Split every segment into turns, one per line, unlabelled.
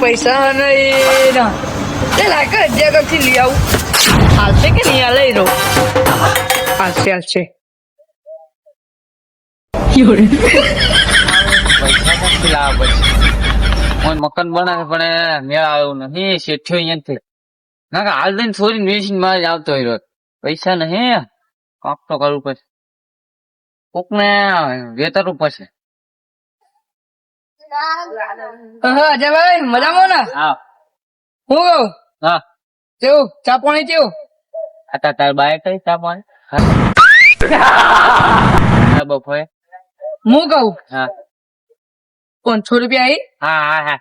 પૈસા નહીં. તે લાગે હજારથી લઈ આવું. હાલશે કે નહીં હાલે રો હાલશે હાલશે.
મકાન બનાવે, પણ એ મેળ આવ્યો નથી. શેઠ્યો અહીંયાથી ના કે હાલ દઈને થોડી મેશીનમાં જ આવતો હોય પૈસા નહીં. કાંક તો કરવું પડશે. કોક ને વેતરવું પડશે.
અજયભાઈ મજામાં ને?
હા.
હું કહું?
હા.
કેવું ચા પાણી કેવું
આ તાર તાર બાય કઈ ચા પાણી? હા. બપોરે?
હું કહું?
હા.
પાંચસો રૂપિયા આવી
હા હા હા.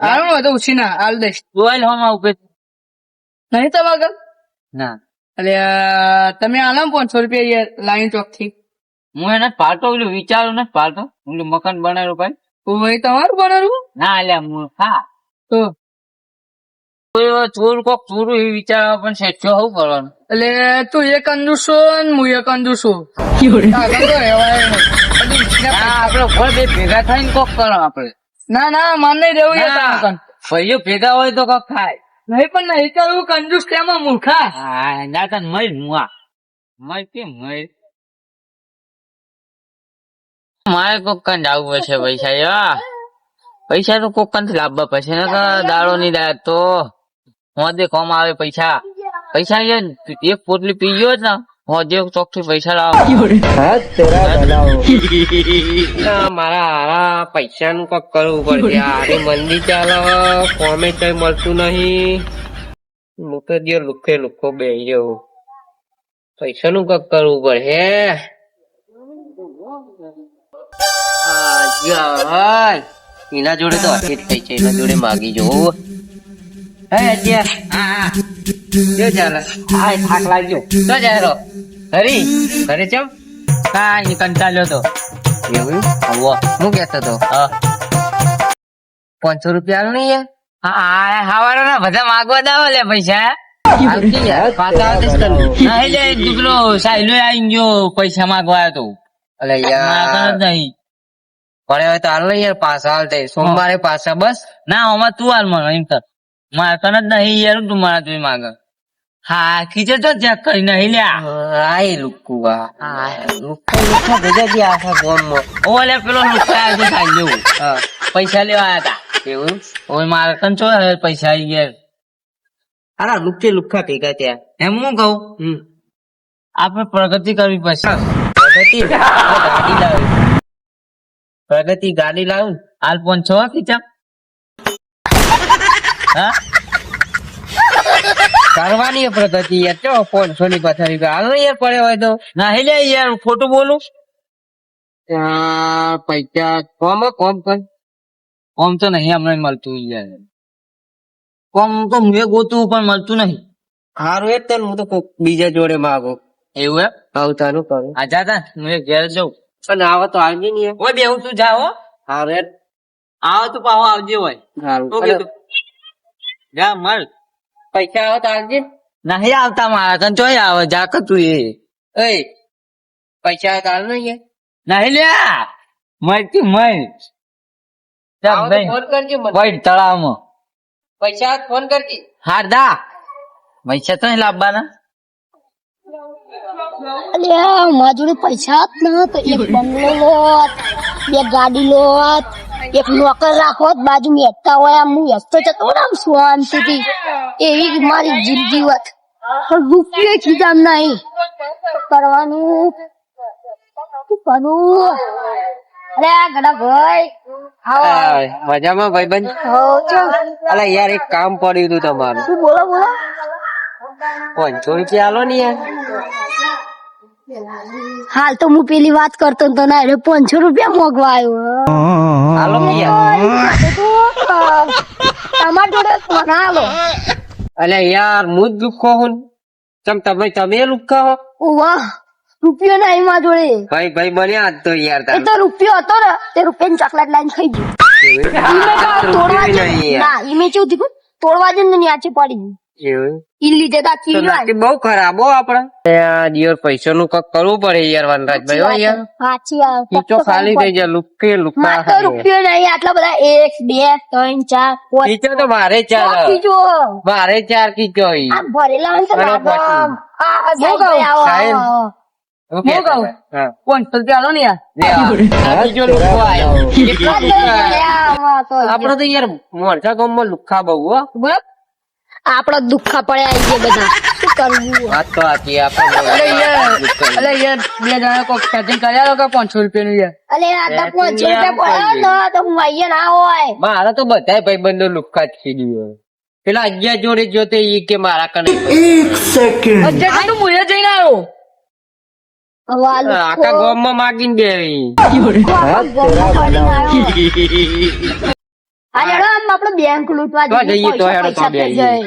હારું વધુ ઉછી ના હાલ દઈશ.
બોલ હોમ
નહીં તમારા ઘર
ના.
એટલે તમે આલો ને પાંચસો રૂપિયા લાઈન ચોકથી
હું એને પાલતો પેલું વિચારું ને પાલતો પેલું મકાન બનાવ્યું ભાઈ.
ભાઈ તમારું બનાવ્યું?
ના અલ્યા હું હા.
તો?
ચોર કોક ચોરું એ વિચારવા પણ શેઠ્યો હું કરવાનું?
એટલે તું એક અંજુસો ને હું એક અંદુ તો
ના આપડે ઘર બે ભેગા થઈને કોક કરો આપડે.
ના ના માન નહીં રહેવું
ભાઈઓ ભેગા હોય તો કોક થાય.
નહીં પણ નહીં તો હું કંજુસ કેમાં મૂર્ખા.
હા ના તને મય મુઆ. મય કે મય? મારે કોક કાન જવું પડશે પૈસા યા પૈસા તો કોક કાન લાવવા પડશે ને દાડો ની દાડ તો. મોદે કોમ આવે પૈસા. પૈસા એક પોટલી પી ગયો જ ને હોદે ચોકથી પૈસા લાવો.
મારા હારા પૈસા નું કંઈક કરવું પડશે. આરે મંદી ચાલો કોમે કઈ મળતું નહીં. હું દિયો લુખે લુખો બે ગયો પૈસા નું કોક કરવું પડશે. જા એના જોડે તો હશે થઈ છે. એના જોડે માગી જો હે અજ્યા હા હા ચાલે. હા થાક લાગ્યો. તો. જાય હરી ઘરે ચમ
કાંઈ કંટાળ્યો તો.
એવું
આવો
હું કેતો તો?
હા.
પાંચસો રૂપિયા નહીં યાર
હા હવારો ના બધા માગવા દાવો લે પૈસા.
આવતી યાર? પાછા આવતી જ તને.
નહીં દીકરો સાયલો આઈ ગયો પૈસા માગવા આવ્યો તો.
અલે યાર.
નહીં.
પડે હવે તો હાલ યાર પાછા હાલ તે. સોમવારે પાછા બસ.
ના આમાં તું હાલ મને એમ કર. મારે તને જ નહીં યાર તું મારા તું માંગ. હા ખીચે તો ચેક કરી નહીં લ્યા.
આય લુક્કુ આ. લુક્કા લુક્કા ભેગા જે આખા ગામમાં.
ઓ લે પેલો નુકસાન આજે ખાઈ
હા.
પૈસા લેવા આવ્યા હતા
એવું?
ઓય મારે કન ચો પૈસા આવી ગયા.
અરે લુક્કે લુક્કા ભેગા ત્યાં
એમ હું કહું?
હમ.
આપણે પ્રગતિ કરવી પડશે.
પ્રગતિ. ગાડી લાવી. પ્રગતિ ગાડી લાવું
હાલ પહોંચો ખીચા
કરવાની પ્રગતિ યાર ચો ફોન સોની પથારી હાલ યાર પડે હોય તો.
ના લે યાર ખોટું બોલું?
પૈસા કોમ કોમ કર.
કોમ તો નહીં હમણાં મળતું યાર. કોમ તો મેં ગોતું પણ મળતું નહીં.
હારું એ જ તને હું તો બીજા જોડે માગો.
એવું એમ?
આવતાનું કરું.
આ જાતા હું એક ઘેર જઉં.
પણ આવે તો આવજે ને
ઓય બેહું તું જા હો?
જ.
આવો તું પાહો આવજે હોય
અરે,
કીધું? જા મળ.
પૈસા આવે તો આવજે.
નહીં આવતા મારા કન ચોય આવે જા કે તું એ.
એ પૈસા આવે તો હાલ ને યાર.
નહીં લ્યા મળતી મળ.
ફોન કરજે મને.
વૈટ તળાવમાં.
પૈસા ફોન કરજે.
હાર દા. પૈસા તો નહીં લાવવાના.
મારા જોડે પૈસા જ ન તો એક બંગલો લોત બે ગાડી લોત એક નોકર રાખો બાજુ મેકતા હોય આમ હું હેસતો જતો ને આમ શાંતિથી. એવી મારી જિંદગી હોત પણ રૂપિયે ખીજામ નહીં. કરવાનું. કરવું અરે ગડા ભાઈ.
મજામાં
ભાઈ બન
અલે યાર એક કામ પડ્યું હતું તમારું.
શું બોલો બોલો?
પાંચસો રૂપિયા આલો ને યાર.
હાલ તો હું પેલી વાત કરતો તો ના એટલે પાંચસો રૂપિયા મોગવા આવ્યો તમારા જોડે મને હાલો
અલે યાર હું જ લુખો હું ચમ તમે તમે લુખા હો?
વાહ રૂપિયો ના એમાં જોડે.
ભાઈ ભાઈ બન્યા આ તો યાર
એ તો રૂપિયો હતો ને તે રૂપિયાની ચોકલેટ લાઈન ખાઈ ગયું. તોડવા
રૂપિયો
ના ઈમે ચેવું થયું તોડવા ને નીચે પડી ગયું.
બહુ ખરાબ આપડે દિયોર પૈસા નું કંઈક કરવું પડે યાર વનરાજભાઈ યાર. ખીચો ખાલી થઈ જાય લુકે લુકા
તો રૂપિયો નહીં આટલા બધા એક બે ત્રણ ચાર
ખીચો તો ચાર ચાર ખીચો
ભરેલા તો
આપડે તો યાર મોરચા ગામમાં લુખા બહુ હો.
બરાબર.
આપડે દુઃખા પડ્યા ગયા બધા. શું કરવું
વાત તો સાચી આપણે
અલે યાર બે જણા કોક સેટિંગ કર્યા કે પાંચસો રૂપિયા નું યાર?
અલે આ તો પાંચસો રૂપિયા પડ્યો ને તો હું આઈએ ના હોય.
મારા તો બધા ભાઈબંધો લુખા જ ખીડી ગયો પેલા અગિયાર જોડે જોતે ઈ કે મારા કને
અત્યારે તો મુએ જઈને આવ્યો
હવે આ લુખ્ખો
આખા ગામમાં માગીને બેવી
આ હેડો આમ આપણે બેંક લૂંટવા જઈએ,
તો હેડો, તો બે
થઈ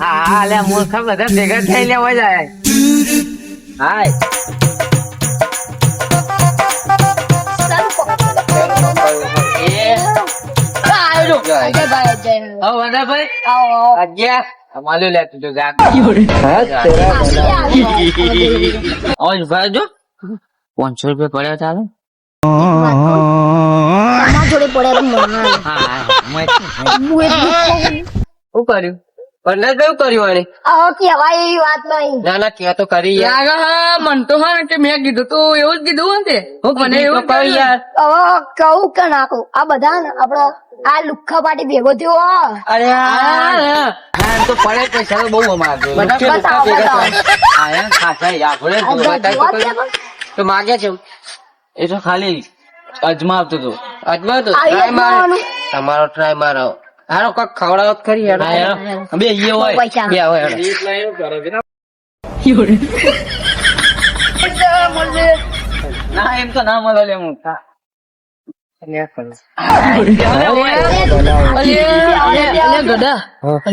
હા હા લે મૂર્ખા બધા ભેગા થઈ લેવા જાય. હાય. અગિયાર અમારું લેતું તો જા.
ઓય ભાઈ જો પાંચસો રૂપિયા પડ્યા ચાલે
તમારા જોડે પડે
હા
કર્યું? પણ કયું કર્યું આને?
આવો કહેવાય એવી વાત નહીં.
ના ના કે તો કરી યાર.
હા મન તો હા કે મેં કીધું તો એવું જ કીધું ને તે.
હું
મને એવું
તો યાર.
હવે કહું કે નાખું આ બધા ને આપડો આ લુખ્ખા પાટી ભેગો થયો
અરે હા
તો પડે પૈસા તો બહુ અમારે
બધા લુખ્ખા ભેગા
ખાસા.
તો માગે છે
એ તો ખાલી અજમાવતો હતો.
અજમાવતો? ટ્રાય
આવી
મારો. તમારો ટ્રાય મારો. હારો કક ખવડાવત કરી હેડો
બે ઈએ હોય
બે હોય હેડો
ના એમ તો ના મળે લે હું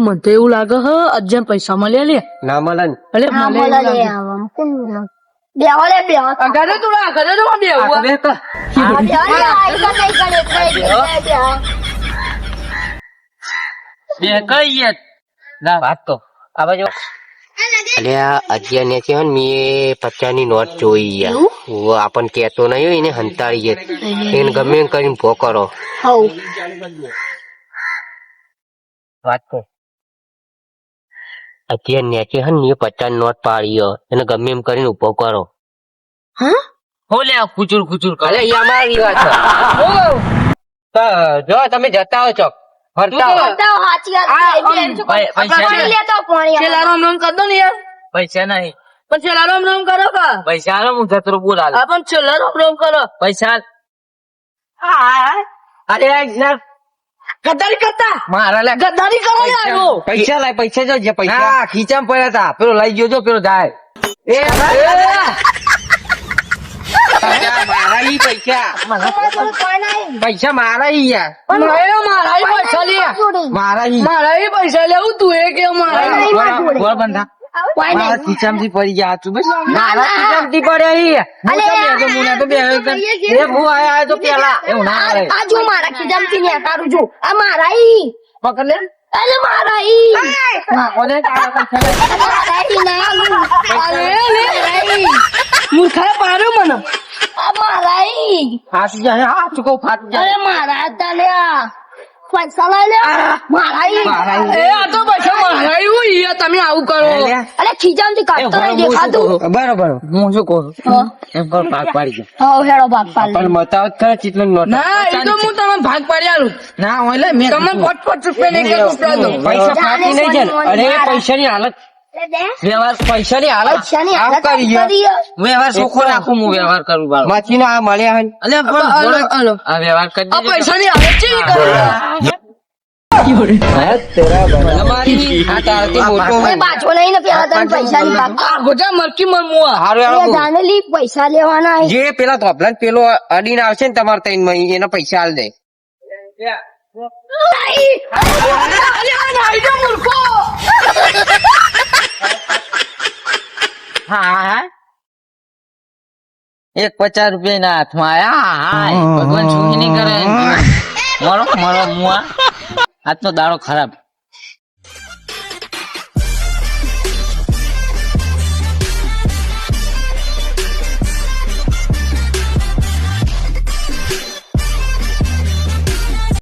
મને તો એવું લાગે હ અજ્જન પૈસા મળ્યા લે
ના મળે
અલે?
બેહો
તો તો
બેહો લે, આ તો નહીં કરે, કઈ નહીં, બેહો.
બે કઈ ના વાત તો
આ બાજુ. અલ્યા અગિયાર ને છે ને મેં પચાસની નોટ જોઈ યાર. આપણ કેતો નહીં હોય એને હંતાડી જાય એને ગમે એમ કરીને ભો વાત તો. અગિયાર ને છે ને પચાસ નોટ પાડી હે. એને ગમે એમ કરીને ઊભો કરો.
હો? લે કુચુર કુચુર કરે.
અમારી વાત છે. જો તમે જતા હો ચોક.
પૈસા નહીં.
લેતો, પાણી આવો.
છેલ્લા રામ રામ કર દો ને યાર.
પૈસા નહીં.
પણ છેલ્લા રામ રામ કરો કા?
પૈસા આલો હું જતરો બોલાલ.
આ પણ છેલ્લા રામ રામ કરો.
પૈસા
અરે યાર,
ગદ્દારી કરતા?
મારા લે.
ગદ્દારી કરો યાર
પૈસા. લાય પૈસા જો જે પૈસા. હા ખીચામાં પડ્યા હતા પેલો લઈ ગયો જો પેલો જાય. પૈસા મારા ઈ પૈસા. પૈસા મારા ઈ યાર
મારા ઈ પૈસા લે
મારા ઈ
મારા ઈ પૈસા લેવું તું એ કે મારા
બંધા
મારા ખીચામાંથી પડી ગયા તું બસ મારા ખીચામાંથી પડ્યા ઈ હું તો બેસો, મુના તો બેસો. એ હું આયા તો પેલા એવું ના આવે
આ જો મારા ખીજામાંથી ને તારું જો આ મારા ઈ
પકડ લે
અરે મારા ઈ
લે.
મારા ઈ ના
અરે લે
મારા
પાડ્યો મને
મારા
ફાટી જાય હા? ચૂકો ફાટી જાય
મારા હતા લ્યા. પૈસા લઈ લે મારા ઈ
મારા ઈ.
એ આ તો પૈસા મારા હોય તમે આવું કરો.
લે.
અરે ખીજામાંથી કાઢતો નહીં દેખાતું?
બરોબર. હું શું કહું? એમ કર ભાગ પાડી જાય
હેડો ભાગ પાડ
પણ બતાવો ખરા ચીટલો નોટ
ના એ તો હું તમે ભાગ પાડી આલું
ના ઓલે મેં
તમે પાંચ પાંચ રૂપિયા ને એક રૂપિયા દો.
પૈસા ફાટી નહીં જાય અરે પૈસાની હાલત
લે.
વ્યવહાર પૈસાની હાલત આમ
હાલત
કરી
કરી
ગયો.
હે.
વ્યવહાર ચોખ્ખો રાખું હું વ્યવહાર કરું બાળો માછી ના આ મળ્યા હે
અલે પણ બોલો.
હાલો.
આ વ્યવહાર કરી
આ
દેજો.
પૈસાની હાલત ચેવી કરી?
ને પૈસા લેવાના
જે પેલા ધોપલા પેલો અડીને આવશે ને તમારે ત્રણ મહિને એના પૈસા હાલ દે.
મૂર્ખો.
હા
એક પચાસ રૂપિયા ના હાથમાં આયા? હાય ભગવાન સુખી નહીં કરે. મારો મારો મુઆ. આજનો દાડો ખરાબ.